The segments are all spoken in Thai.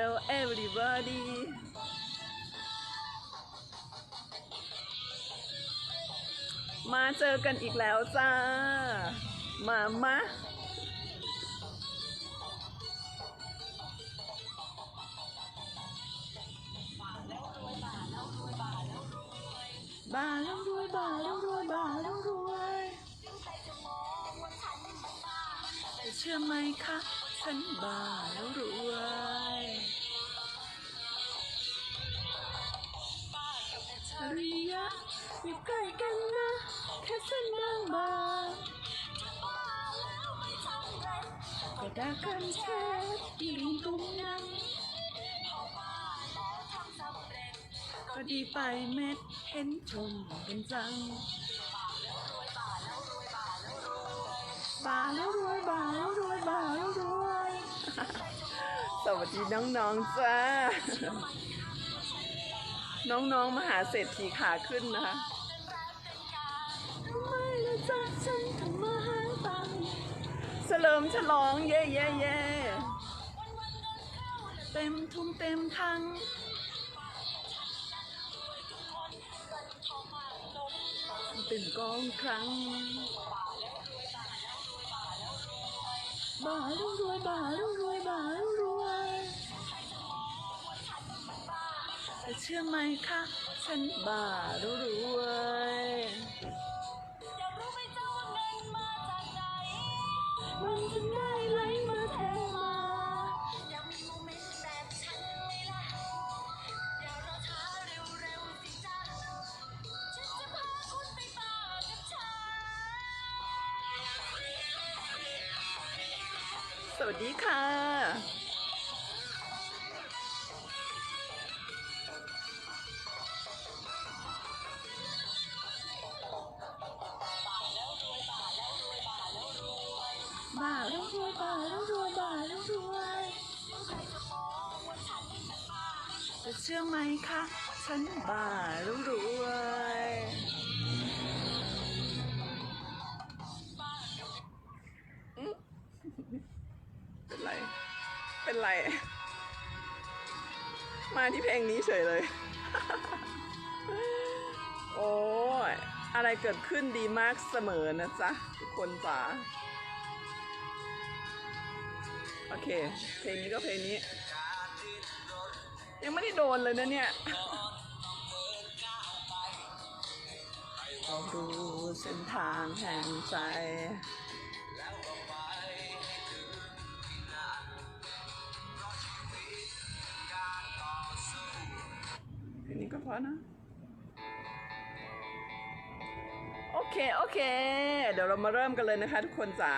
Hello everybody มาเจอกันอีกแล้วจ้า มามาบาแล้วรวยบาแล้วรวยบาแล้วรวยแต่เชื่อไหมคะ ฉันบ้าแล้วรวยอริยะอยู่ใกล้กันนะแค่เส้นบางบางก็ได้กันแค่ที่ลุงตรงนั้นก็ดีไปเม็ดเห็นชมกันจังบาแล้วรวยบาแล้วรวยบาแล้วรวย สวัสดีน้องๆจ้า น้องๆมหาเศรษฐีขาขึ้นนะคะทไมจ๊ะฉันทำมาหาตังค์เฉลิมฉลองเย่เย่เย่เต็มทุ่งเต็มทังเป็นกองครั้ง บ่าลูกรวยบ่าลูกรวยบ่าลูกรวยแต่เชื่อไหมคะฉันบ้ารู้รวย สวัสดีค่ะบ้าแล้วรวยบ้าแล้วรวยบ้าแล้วรวยจะเชื่อไหมคะ ฉันบ้าแล้วรวย เป็นไร มาที่เพลงนี้เฉยเลย โอ้ยอะไรเกิดขึ้นดีมากเสมอนะจ๊ะ ทุกคนจ๋าโอเค เพลงนี้ก็เพลงนี้ ยังไม่ได้โดนเลยนะเนี่ยลองดูเส้นทางแห่งใจ เพลงนี้ก็เพราะนะ โอเค โอเค เดี๋ยวเรามาเริ่มกันเลยนะคะ ทุกคนจ๋า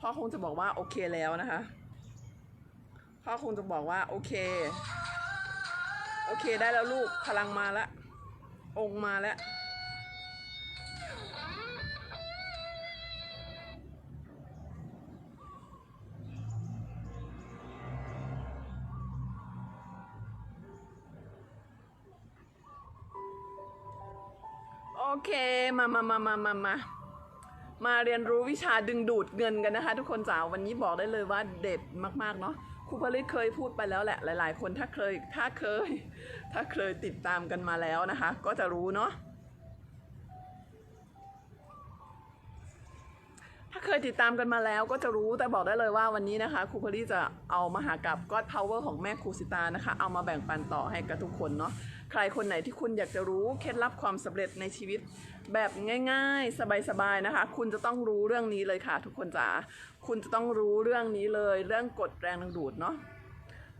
พ่อคงจะบอกว่าโอเคแล้วนะคะพ่อคงจะบอกว่า โอเค โอเคได้แล้วลูกพลังมาแล้วองค์มาแล้ว เคมามามามามามามาเรียนรู้วิชาดึงดูดเงินกันนะคะ ทุกคนจ๋าวันนี้บอกได้เลยว่าเด็ดมากๆเนาะครูผลิตเคยพูดไปแล้วแหละหลาย ๆ คนถ้าเคยถ้าเคย ถ้าเคยติดตามกันมาแล้วนะคะ ก็จะรู้เนาะ เคยติดตามกันมาแล้วก็จะรู้แต่บอกได้เลยว่าวันนี้นะคะครูพอลี่จะเอามาหากับ God Power ของแม่ครูสิตานะคะ เอามาแบ่งปันต่อให้กับทุกคนเนาะใครคนไหนที่คุณอยากจะรู้เคล็ดลับความสำเร็จในชีวิตแบบง่าย ๆ สบายๆนะคะ คุณจะต้องรู้เรื่องนี้เลยค่ะ ทุกคนจ๋าคุณจะต้องรู้เรื่องนี้เลย เรื่องกฎแรงดึงดูดเนาะ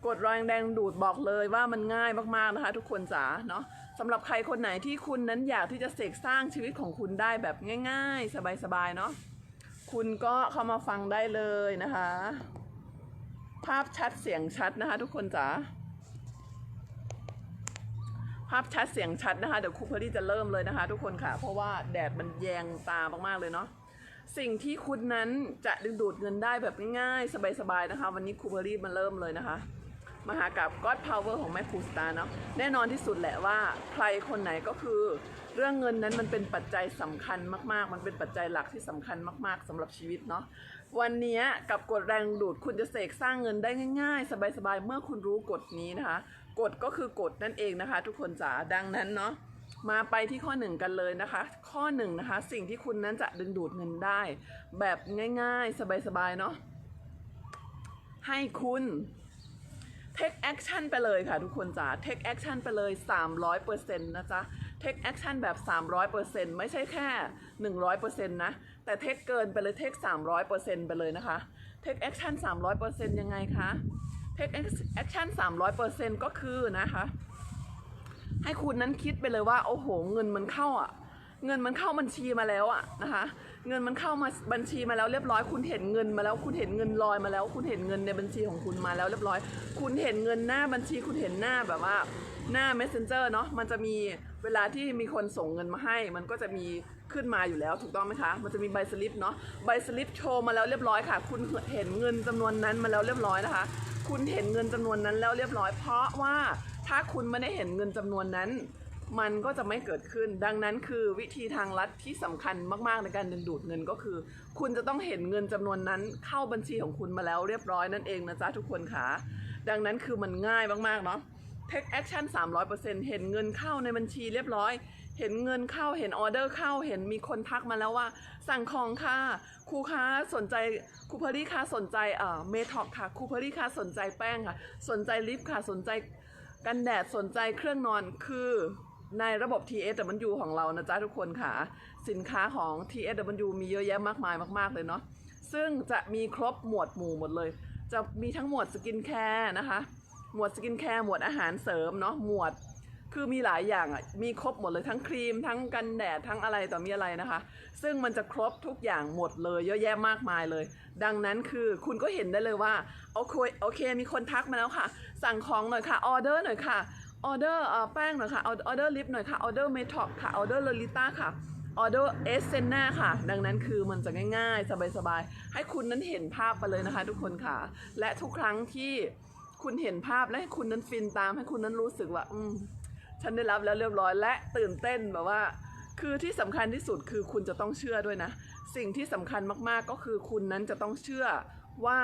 กดแรงแดงดูดบอกเลยว่ามันง่ายมากๆนะคะ ทุกคนจ๋าเนาะสำหรับใครคนไหนที่คุณนั้นอยากที่จะเสกสร้างชีวิตของคุณได้แบบง่าย ๆ สบายๆเนาะ คุณก็เข้ามาฟังได้เลยนะคะ ภาพชัดเสียงชัดนะคะ ทุกคนจ๋าภาพชัดเสียงชัดนะคะ เดี๋ยวครูเพอรี่จะเริ่มเลยนะคะ ทุกคนค่ะ เพราะว่าแดดมันแยงตามากๆเลยเนาะสิ่งที่คุณนั้นจะดึงดูดเงินได้แบบง่ายๆ สบายๆนะคะ วันนี้ครูเพอรี่มาเริ่มเลยนะคะ มหากับ God Power ของแม่ครูสตาร์เนาะแน่นอนที่สุดแหละว่าใครคนไหนก็คือ เรื่องเงินนั้นมันเป็นปัจจัยสำคัญมาก ๆ มันเป็นปัจจัยหลักที่สำคัญมาก ๆสำหรับชีวิตเนาะวันนี้กับกฎแรงดูดคุณจะเสกสร้างเงินได้ง่าย ๆ สบาย ๆ เมื่อคุณรู้กฎนี้นะคะกฎก็คือกฎนั่นเองนะคะ ทุกคนจ๋าดังนั้นเนาะมาไปที่ข้อหนึ่งกันเลยนะคะ ข้อหนึ่งนะคะสิ่งที่คุณนั้นจะดึงดูดเงินได้ แบบง่าย ๆ สบายๆเนาะให้คุณ take action ไปเลยค่ะทุกคนจ๋า take action ไปเลย 300%นะจ๊ะ take action แบบ 300%ไม่ใช่แค่ 100%นะ แต่ take เกินไปเลย take 300%ไปเลยนะคะ take action 300%ยังไงคะ take action 300%ก็คือนะคะ ให้คุณนั้นคิดไปเลยว่า โอ้โห เงินมันเข้าอะ เงินมันเข้าบัญชีมาแล้วอะนะคะ เงินมันเข้ามาบัญชีมาแล้วเรียบร้อย คุณเห็นเงินมาแล้ว คุณเห็นเงินลอยมาแล้ว คุณเห็นเงินในบัญชีของคุณมาแล้วเรียบร้อย คุณเห็นเงินหน้าบัญชี คุณเห็นหน้าแบบว่า หน้า messenger เนาะมันจะมีเวลาที่มีคนส่งเงินมาให้ มันก็จะมีขึ้นมาอยู่แล้วถูกต้องไหมคะ มันจะมีใบสลิปเนาะใบสลิปโชว์มาแล้วเรียบร้อยค่ะ คุณเห็นเงินจำนวนนั้นมาแล้วเรียบร้อยนะคะ คุณเห็นเงินจำนวนนั้นแล้วเรียบร้อย เพราะว่าถ้าคุณไม่ได้เห็นเงินจำนวนนั้น มันก็จะไม่เกิดขึ้น ดังนั้นคือวิธีทางลัดที่สำคัญมากๆในการดึงดูดเงินก็คือ คุณจะต้องเห็นเงินจำนวนนั้นเข้าบัญชีของคุณมาแล้วเรียบร้อยนั่นเองนะจ๊ะทุกคนค่ะ ดังนั้นคือมันง่ายมากๆเนาะ take action 300%เห็นเงินเข้าในบัญชีเรียบร้อย เห็นเงินเข้าเห็นออเดอร์เข้า เห็นมีคนทักมาแล้วว่า สั่งของค่ะครูคะสนใจครูเพอรี่คะสนใจเอ่อเมท็อกค่ะครูเพอรี่คะสนใจแป้งค่ะ สนใจลิปค่ะสนใจกันแดดสนใจเครื่องนอนคือ ในระบบ TSW ของเรานะจ๊ะทุกคนค่ะ สินค้าของ TSW มีเยอะแยะมากมายมาก ๆ เลยเนาะซึ่งจะมีครบหมวดหมู่หมดเลย จะมีทั้งหมวดสกินแคร์นะคะ หมวดสกินแคร์หมวดอาหารเสริมเนาะหมวดคือมีหลายอย่างอะมีครบหมดเลยทั้งครีม ทั้งกันแดดทั้งอะไรต่อมีอะไรนะคะ ซึ่งมันจะครบทุกอย่างหมดเลย เยอะแยะมากมายเลย ดังนั้นคือคุณก็เห็นได้เลยว่าโอเคโอเค มีคนทักมาแล้วค่ะ สั่งของหน่อยค่ะออเดอร์หน่อยค่ะ ออเดอร์แป้งหน่อยค่ะออเดอร์ลิปหน่อยค่ะออเดอร์เมท็อกค่ะออเดอร์ลลิต้าค่ะออเดอร์เอสเซนนาค่ะ ดังนั้นคือมันจะง่ายๆ สบายๆ ให้คุณนั้นเห็นภาพไปเลยนะคะ ทุกคนค่ะ และทุกครั้งที่คุณเห็นภาพและให้คุณนั้นฟินตามให้คุณนั้นรู้สึกว่า อืมฉันได้รับแล้วเรียบร้อยและตื่นเต้นแบบว่า คือที่สำคัญที่สุดคือคุณจะต้องเชื่อด้วยนะ สิ่งที่สำคัญมากๆก็คือคุณนั้นจะต้องเชื่อว่า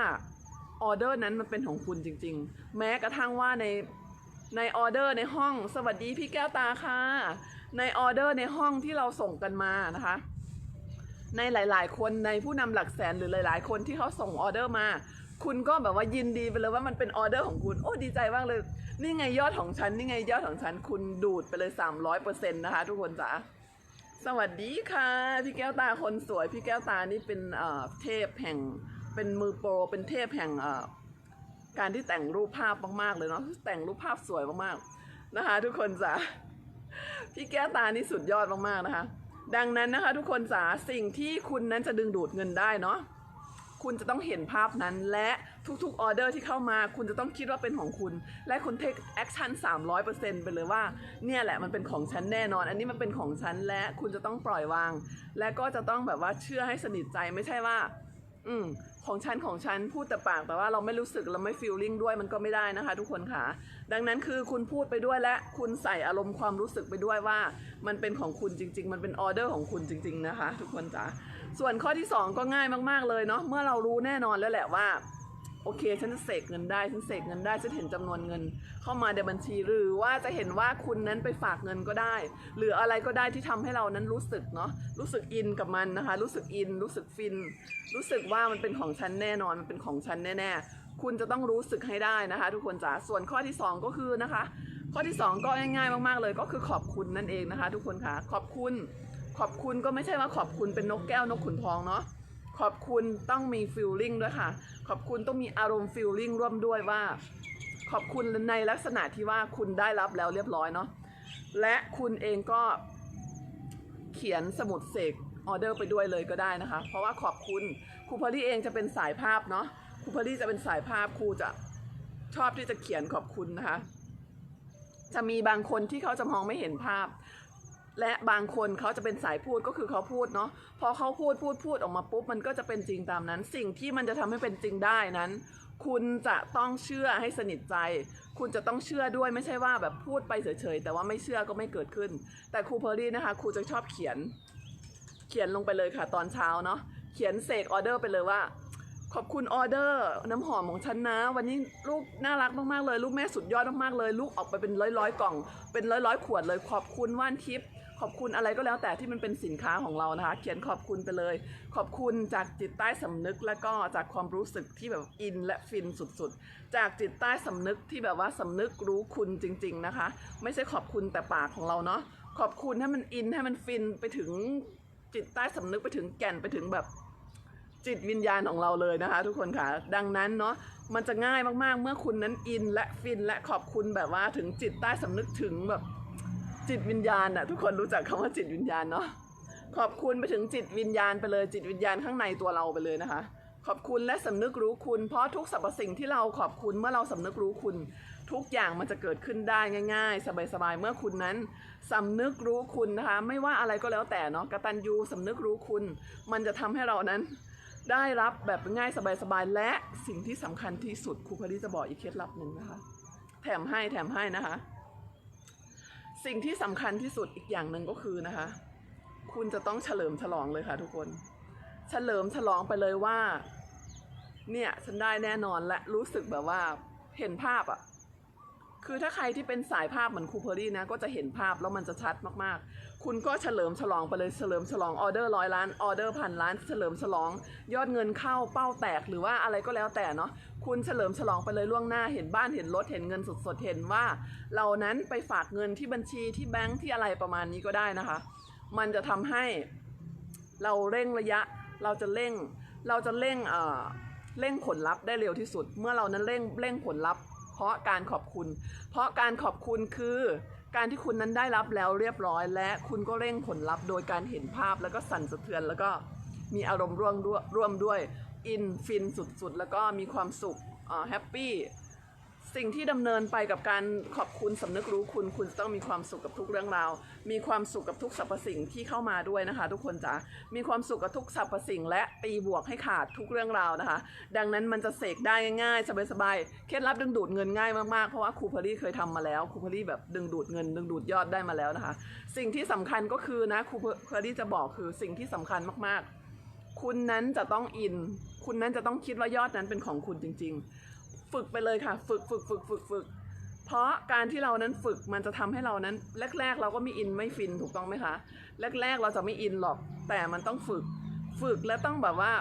ออเดอร์นั้นมันเป็นของคุณจริง ๆ แม้กระทั่งว่าใน ในออเดอร์ในห้อง สวัสดีพี่แก้วตาค่ะ ในออเดอร์ในห้องที่เราส่งกันมานะคะ ในหลาย ๆ คนในผู้นำหลักแสนหรือหลาย ๆ คนที่เขาส่งออเดอร์มา คุณก็แบบว่ายินดีไปเลยว่ามันเป็นออเดอร์ของคุณ โอ้ดีใจมากเลย นี่ไงยอดของฉัน นี่ไงยอดของฉัน คุณดูดไปเลย 300%นะคะ ทุกคนจ๋าสวัสดีค่ะ พี่แก้วตาคนสวย พี่แก้วตานี่เป็นเออเทพแห่งเป็นมือโปร เป็นเทพแห่งเออ การที่แต่งรูปภาพมากๆเลยเนาะแต่งรูปภาพสวยมากๆนะคะ ทุกคนจ๋าพี่แก้วตานี่สุดยอดมากๆนะคะ ดังนั้นนะคะ ทุกคนจ๋าสิ่งที่คุณนั้นจะดึงดูดเงินได้เนาะคุณจะต้องเห็นภาพนั้นและทุกๆออเดอร์ที่เข้ามา คุณจะต้องคิดว่าเป็นของคุณ และคุณ take action 300%ไปเลยว่า เนี่ยแหละมันเป็นของฉันแน่นอน อันนี้มันเป็นของฉันและคุณจะต้องปล่อยวาง และก็จะต้องแบบว่าเชื่อให้สนิทใจไม่ใช่ว่า อืมของฉันของฉันพูดแต่ปากแต่ว่าเราไม่รู้สึกเราไม่ฟีลลิ่งด้วยมันก็ไม่ได้นะคะ ทุกคนค่ะ ดังนั้นคือคุณพูดไปด้วยและคุณใส่อารมณ์ความรู้สึกไปด้วยว่า มันเป็นของคุณจริง ๆ มันเป็นออเดอร์ของคุณจริง ๆนะคะ ทุกคนจ๋าส่วนข้อที่ 2 ก็ง่ายมากๆเลยเนาะเมื่อเรารู้แน่นอนแล้วแหละว่า โอเค ฉันจะเสกเงินได้ ฉันเสกเงินได้ ฉันเห็นจำนวนเงิน เข้ามาในบัญชี หรือว่าจะเห็นว่าคุณนั้นไปฝากเงินก็ได้ หรืออะไรก็ได้ที่ทำให้เรานั้นรู้สึกเนาะ รู้สึกอินกับมันนะคะ รู้สึกอิน รู้สึกฟิน รู้สึกว่ามันเป็นของฉันแน่นอน มันเป็นของฉันแน่ๆ คุณจะต้องรู้สึกให้ได้นะคะ ทุกคนจ๋า ส่วนข้อที่ 2 ก็คือนะคะ ข้อที่ 2 ก็ง่ายๆ มากๆ เลย ก็คือขอบคุณนั่นเองนะคะ ทุกคนค่ะ ขอบคุณ ขอบคุณก็ไม่ใช่ว่าขอบคุณเป็นนกแก้วนกขุนทองเนาะ ขอบคุณต้องมีฟิลลิ่งด้วยค่ะ ขอบคุณต้องมีอารมณ์ฟิลลิ่งร่วมด้วยว่า ขอบคุณในลักษณะที่ว่าคุณได้รับแล้วเรียบร้อยเนาะและคุณเองก็เขียนสมุดเสกออเดอร์ไปด้วยเลยก็ได้นะคะ เพราะว่าขอบคุณครูพอลี่เองจะเป็นสายภาพเนาะครูพอลลี่จะเป็นสายภาพครูจะชอบที่จะเขียนขอบคุณนะคะ จะมีบางคนที่เขาจะมองไม่เห็นภาพ และบางคนเขาจะเป็นสายพูดก็คือเขาพูดเนาะพอเขาพูดพูดพูดออกมาปุ๊บมันก็จะเป็นจริงตามนั้น สิ่งที่มันจะทำให้เป็นจริงได้นั้น คุณจะต้องเชื่อให้สนิทใจ คุณจะต้องเชื่อด้วยไม่ใช่ว่าแบบพูดไปเฉยๆแต่ว่าไม่เชื่อก็ไม่เกิดขึ้น แต่ครูเพอร์รี่นะคะครูจะชอบเขียน เขียนลงไปเลยค่ะตอนเช้าเนาะเขียนเสกออเดอร์ไปเลยว่า ขอบคุณออเดอร์ น้ำหอมของฉันนะ วันนี้ลูกน่ารักมากๆเลย ลูกแม่สุดยอดมากๆเลย ลูกออกไปเป็นร้อยๆกล่อง เป็นร้อยๆขวดเลย ขอบคุณว่านทิพย์ขอบคุณอะไรก็แล้วแต่ที่มันเป็นสินค้าของเรานะคะ เขียนขอบคุณไปเลย ขอบคุณจากจิตใต้สำนึกและก็จากความรู้สึกที่แบบอินและฟินสุดๆ จากจิตใต้สำนึกที่แบบว่าสำนึกรู้คุณจริง ๆนะคะ ไม่ใช่ขอบคุณแต่ปากของเราเนาะขอบคุณให้มันอินให้มันฟินไปถึงจิตใต้สำนึกไปถึงแก่นไปถึงแบบ จิตวิญญาณของเราเลยนะคะ ทุกคนค่ะ ดังนั้นเนาะมันจะง่ายมากๆ เมื่อคุณนั้นอินและฟินและขอบคุณแบบว่าถึงจิตใต้สำนึกถึงแบบจิตวิญญาณอะทุกคนรู้จักคำว่าจิตวิญญาณเนาะขอบคุณไปถึงจิตวิญญาณไปเลยจิตวิญญาณข้างในตัวเราไปเลยนะคะ ขอบคุณและสำนึกรู้คุณเพราะทุกสรรพสิ่งที่เราขอบคุณเมื่อเราสำนึกรู้คุณ ทุกอย่างมันจะเกิดขึ้นได้ง่าย ๆ สบายๆเมื่อคุณนั้นสำนึกรู้คุณนะคะ ไม่ว่าอะไรก็แล้วแต่เนาะกระตัญญูสำนึกรู้คุณ มันจะทำให้เรานั้น ได้รับแบบง่ายสบายๆและสิ่งที่สำคัญที่สุดครูพอดีจะบอกอีกเคล็ดลับหนึ่งนะคะ แถมให้แถมให้นะคะ สิ่งที่สำคัญที่สุดอีกอย่างหนึ่งก็คือนะคะ คุณจะต้องเฉลิมฉลองเลยค่ะทุกคน เฉลิมฉลองไปเลยว่า เนี่ยฉันได้แน่นอนและรู้สึกแบบว่าเห็นภาพอะ คือถ้าใครที่เป็นสายภาพเหมือนครูเพอรี่นะ ก็จะเห็นภาพแล้วมันจะชัดมากๆ คุณก็เฉลิมฉลองไปเลยเฉลิมฉลองออเดอร์ร้อยล้านออเดอร์พันล้าน เฉลิมฉลองยอดเงินเข้าเป้าแตกหรือว่าอะไรก็แล้วแต่เนาะคุณเฉลิมฉลองไปเลยล่วงหน้าเห็นบ้านเห็นรถเห็นเงินสดๆเห็นว่าเรานั้นไปฝากเงินที่บัญชีที่แบงค์ที่อะไรประมาณนี้ก็ได้นะคะ มันจะทำให้เราเร่งระยะเราจะเร่งเราจะเร่งเอ่อเร่งผลลัพธ์ได้เร็วที่สุด เมื่อเรานั้นเร่งเร่งผลลัพธ์ เพราะการขอบคุณ เพราะการขอบคุณคือการที่คุณนั้นได้รับแล้วเรียบร้อย และคุณก็เร่งผลลัพธ์โดยการเห็นภาพแล้วก็สั่นสะเทือนแล้วก็มีอารมณ์ร่วมร่วมด้วย อินฟินสุดๆ แล้วก็มีความสุขแฮปปี้ สิ่งที่ดำเนินไปกับการขอบคุณสำนึกรู้คุณ คุณจะต้องมีความสุขกับทุกเรื่องราว มีความสุขกับทุกสรรพสิ่งที่เข้ามาด้วยนะคะ ทุกคนจ๋ามีความสุขกับทุกสรรพสิ่ง และตีบวกให้ขาดทุกเรื่องราวนะคะ ดังนั้นมันจะเสกได้ง่ายๆสบายๆเคล็ดลับดึงดูดเงินง่ายมากๆเพราะว่าครูพอลี่เคยทำมาแล้วครูพอลี่แบบดึงดูดเงิน ดึงดูดยอดได้มาแล้วนะคะ สิ่งที่สำคัญก็คือนะครูพอลี่จะบอกคือสิ่งที่สำคัญมากๆ คุณนั้นจะต้องอิน คุณนั้นจะต้องคิดว่ายอดนั้นเป็นของคุณจริง ๆ ฝึกไปเลยค่ะ ฝึกฝึกฝึกฝึกฝึกเพราะการที่เรานั้นฝึกมันจะทำให้เรานั้น แรก ๆ เราก็ไม่อินไม่ฟินถูกต้องไหมคะ แรก ๆ เราจะไม่อินหรอก แต่มันต้องฝึก ฝึกและต้องแบบว่า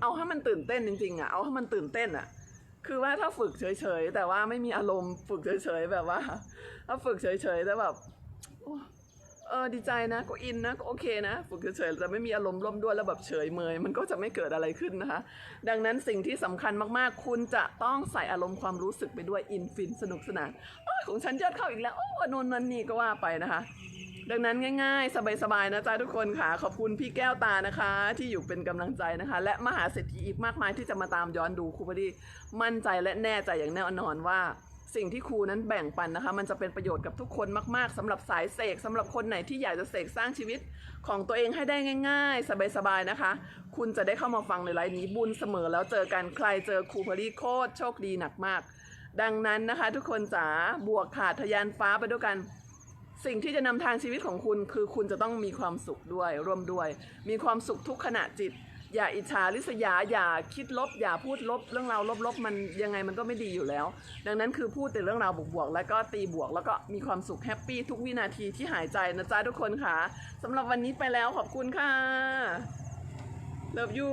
เอาให้มันตื่นเต้นจริงๆอะเอาให้มันตื่นเต้นอะ คือว่าถ้าฝึกเฉยๆแต่ว่าไม่มีอารมณ์ฝึกเฉยๆแบบว่า ถ้าฝึกเฉยๆแต่แบบ เออดีใจนะก็อินนะก็โอเคนะฝึกเฉยๆแต่ไม่มีอารมณ์ร่วมด้วยแล้วแบบเฉยเมยมันก็จะไม่เกิดอะไรขึ้นนะคะ ดังนั้นสิ่งที่สำคัญมากๆ คุณจะต้องใส่อารมณ์ความรู้สึกไปด้วยอินฟินสนุกสนานโอ้ของฉันยอดเข้าอีกแล้วโอ้นนนันนี่ก็ว่าไปนะคะ ดังนั้นง่ายๆ สบายๆนะจ๊ะทุกคนค่ะ ขอบคุณพี่แก้วตานะคะ ที่อยู่เป็นกำลังใจนะคะ และมหาเศรษฐีอีกมากมายที่จะมาตามย้อนดูครูพอดีมั่นใจและแน่ใจอย่างแน่นอนว่า สิ่งที่ครูนั้นแบ่งปันนะคะ มันจะเป็นประโยชน์กับทุกคนมาก ๆสำหรับสายเสกสำหรับคนไหนที่อยากจะเสกสร้างชีวิตของตัวเองให้ได้ง่าย ๆ สบาย ๆ นะคะ คุณจะได้เข้ามาฟังในไลน์นี้บุญเสมอแล้วเจอกันใครเจอครูพอดีโคตรโชคดีหนักมาก ดังนั้นนะคะ ทุกคนจ๋าบวกขาดทะยานฟ้าไปด้วยกัน สิ่งที่จะนำทางชีวิตของคุณคือคุณจะต้องมีความสุขด้วยร่วมด้วย มีความสุขทุกขณะจิต อย่าอิจฉาริษยาอย่าคิดลบ อย่าพูดลบเรื่องราวลบๆมันยังไงมันก็ไม่ดีอยู่แล้ว ดังนั้นคือพูดแต่เรื่องราวบวกๆแล้วก็ตีบวก แล้วก็มีความสุขแฮปปี้ทุกวินาทีที่หายใจนะจ๊ะทุกคนค่ะสำหรับวันนี้ไปแล้วขอบคุณค่ะ Love you